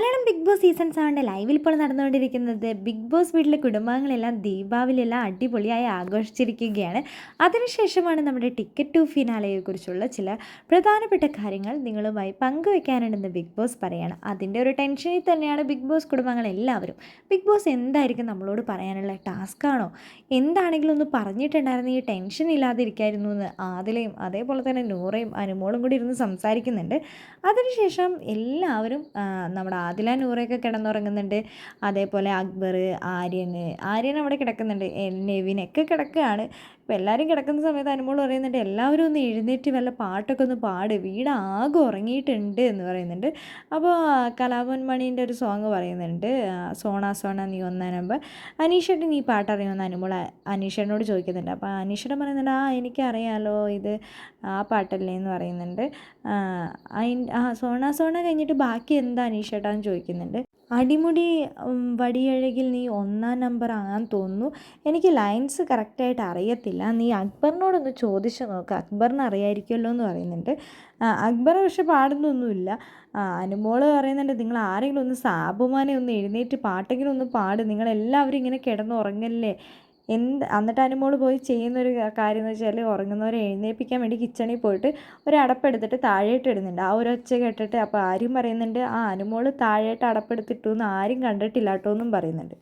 Malayalam big Boss season സെവന്റെ ലൈവിൽ ഇപ്പോൾ നടന്നുകൊണ്ടിരിക്കുന്നത്. ബിഗ് ബോസ് വീട്ടിലെ കുടുംബാംഗങ്ങളെല്ലാം ദീപാവലിയെല്ലാം അടിപൊളിയായി ആഘോഷിച്ചിരിക്കുകയാണ്. അതിനുശേഷമാണ് നമ്മുടെ ടിക്കറ്റ് ടു ഫിനാലയെക്കുറിച്ചുള്ള ചില പ്രധാനപ്പെട്ട കാര്യങ്ങൾ നിങ്ങളുമായി പങ്കുവെക്കാനുണ്ടെന്ന് ബിഗ് ബോസ് പറയുകയാണ് അതിന്റെ ഒരു ടെൻഷനിൽ തന്നെയാണ് ബിഗ് ബോസ് കുടുംബാംഗങ്ങൾ എല്ലാവരും ബിഗ് ബോസ് എന്തായിരിക്കും നമ്മളോട് പറയാനുള്ള ടാസ്ക്കാണോ എന്താണെങ്കിലും ഒന്ന് പറഞ്ഞിട്ടുണ്ടായിരുന്നു ഈ ടെൻഷൻ ഇല്ലാതിരിക്കായിരുന്നു എന്ന് ആദിലയും അതേപോലെ തന്നെ നൂറയും അനുമോളും കൂടി ഇരുന്ന് സംസാരിക്കുന്നുണ്ട്. അതിനുശേഷം എല്ലാവരും നമ്മുടെ ആദില നൂറയൊക്കെ കിടന്നുറങ്ങുന്നുണ്ട്. അതേപോലെ അക്ബർ ആര്യൻ ആര്യൻ അവിടെ കിടക്കുന്നുണ്ട്. നെവിനൊക്കെ കിടക്കുകയാണ്. അപ്പോൾ എല്ലാവരും കിടക്കുന്ന സമയത്ത് അനുമോൾ പറയുന്നുണ്ട് എല്ലാവരും ഒന്ന് എഴുന്നേറ്റ് വല്ല പാട്ടൊക്കെ ഒന്ന് പാട്. വീട് ആകെ ഉറങ്ങിയിട്ടുണ്ട് എന്ന് പറയുന്നുണ്ട്. അപ്പോൾ കലാഭവൻ മണീന്റെ ഒരു സോങ് പറയുന്നുണ്ട്. സോണ സോണ നീ ഒന്നാം നമ്പർ. അനീഷേട്ടൻ ഈ പാട്ട് അറിയുമെന്ന് അനുമോൾ അനീഷേട്ടനോട് ചോദിക്കുന്നുണ്ട്. അപ്പോൾ അനീഷേട്ടൻ പറയുന്നുണ്ട് ആ എനിക്കറിയാലോ ഇത് ആ പാട്ടല്ലേ എന്ന് പറയുന്നുണ്ട്. ആ, സോണ സോണ കഴിഞ്ഞിട്ട് ബാക്കി എന്താ അനീഷേട്ടാന്ന് ചോദിക്കുന്നുണ്ട്. അടിമുടി വടിയഴകിൽ നീ ഒന്നാം നമ്പർ ആകാൻ തോന്നുന്നു. എനിക്ക് ലൈൻസ് കറക്റ്റായിട്ട് അറിയത്തില്ല. നീ അക്ബറിനോടൊന്ന് ചോദിച്ചു നോക്ക്. അക്ബറിന് അറിയായിരിക്കുമല്ലോ എന്ന് പറയുന്നുണ്ട്. അക്ബർ പക്ഷെ പാടുന്നൊന്നുമില്ല. അനുമോൾ പറയുന്നുണ്ട് നിങ്ങൾ ആരെങ്കിലും ഒന്ന് സാബുമാനെ ഒന്ന് എഴുന്നേറ്റ് പാട്ടെങ്കിലും ഒന്ന് പാട്. നിങ്ങളെല്ലാവരും ഇങ്ങനെ കിടന്നുറങ്ങല്ലേ? എന്ത് എന്നിട്ട് അനുമോൾ പോയി ചെയ്യുന്നൊരു കാര്യം എന്ന് വെച്ചാൽ ഉറങ്ങുന്നവരെ എഴുന്നേൽപ്പിക്കാൻ വേണ്ടി കിച്ചണിൽ പോയിട്ട് ഒരു അടപ്പെടുത്തിട്ട് താഴേട്ട് ഇടുന്നുണ്ട്. ആ ഒരു ഒച്ച കേട്ടിട്ട് അപ്പോൾ ആരും പറയുന്നുണ്ട് ആ അനുമോൾ താഴേട്ട് അടപ്പെടുത്തിട്ടു എന്ന് ആരും കണ്ടിട്ടില്ല കേട്ടോ എന്നും പറയുന്നുണ്ട്.